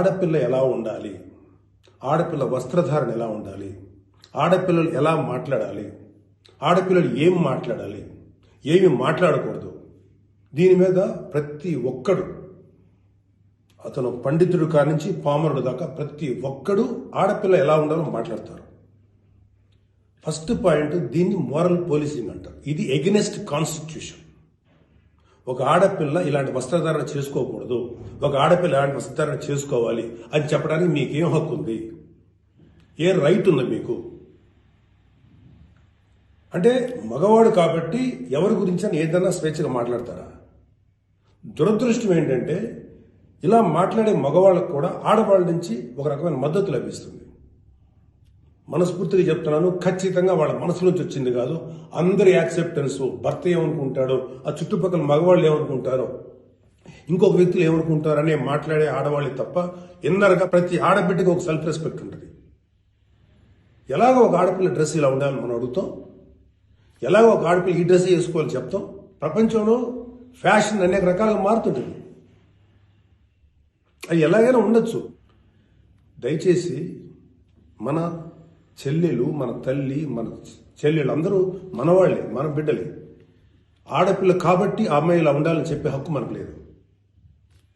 ఆడపిల్ల ఎలా ఉండాలి? ఆడపిల్ల వస్త్రధారణ ఎలా ఉండాలి? ఆడపిల్లలు ఎలా మాట్లాడాలి? ఆడపిల్లలు ఏం మాట్లాడాలి? ఏమి మాట్లాడకూడదు? దీని మీద ప్రతి ఒక్కడు అతను పండితుడు కానించి పామరుడు దాకా ప్రతి ఒక్కడు ఆడపిల్ల ఎలా ఉండాలో మాట్లాడతారు. ఫస్ట్ పాయింట్ దీన్ని మోరల్ పోలీసింగ్ అంటారు. ఇది ఎగెనెస్ట్ కాన్స్టిట్యూషన్. ఒక ఆడపిల్ల ఇలాంటి వస్త్రధారణ చేసుకోకూడదు. ఒక ఆడపిల్ల ఇలాంటి వస్త్రధారణ చేసుకోవాలి అని చెప్పడానికి మీకేం హక్కు ఉంది ఏ రైట్ ఉంది మీకు? అంటే మగవాడు కాబట్టి ఎవరి గురించి అని ఏదైనా స్వేచ్ఛగా మాట్లాడతారా? దురదృష్టం ఏంటంటే ఇలా మాట్లాడే మగవాళ్ళకు కూడా ఆడవాళ్ళ నుంచి ఒక రకమైన మద్దతు లభిస్తుంది. మనస్ఫూర్తిగా చెప్తున్నాను. ఖచ్చితంగా వాళ్ళ మనసు నుంచి వచ్చింది కాదు. అందరి యాక్సెప్టెన్స్ భర్త ఏమనుకుంటాడో ఆ చుట్టుపక్కల మగవాళ్ళు ఏమనుకుంటారో ఇంకొక వ్యక్తులు ఏమనుకుంటారు అనే మాట్లాడే ఆడవాళ్ళు తప్ప ఎన్నరగా ప్రతి ఆడబిడ్డకి ఒక సెల్ఫ్ రెస్పెక్ట్ ఉంటుంది. ఎలాగో ఒక ఆడపిల్ల డ్రెస్ ఇలా ఉండాలని మనం అడుగుతాం. ఎలాగో ఒక ఆడపిల్ల ఈ డ్రెస్ వేసుకోవాలని చెప్తాం. ప్రపంచంలో ఫ్యాషన్ అనేక రకాలుగా మారుతుంటుంది. అది ఎలాగైనా ఉండొచ్చు. దయచేసి మన చెల్లెలు మన తల్లి మన చెల్లెలు అందరూ మనవాళ్ళే మన బిడ్డలే. ఆడపిల్ల కాబట్టి ఆ అమ్మాయిలా ఉండాలని చెప్పే హక్కు మనకు లేదు.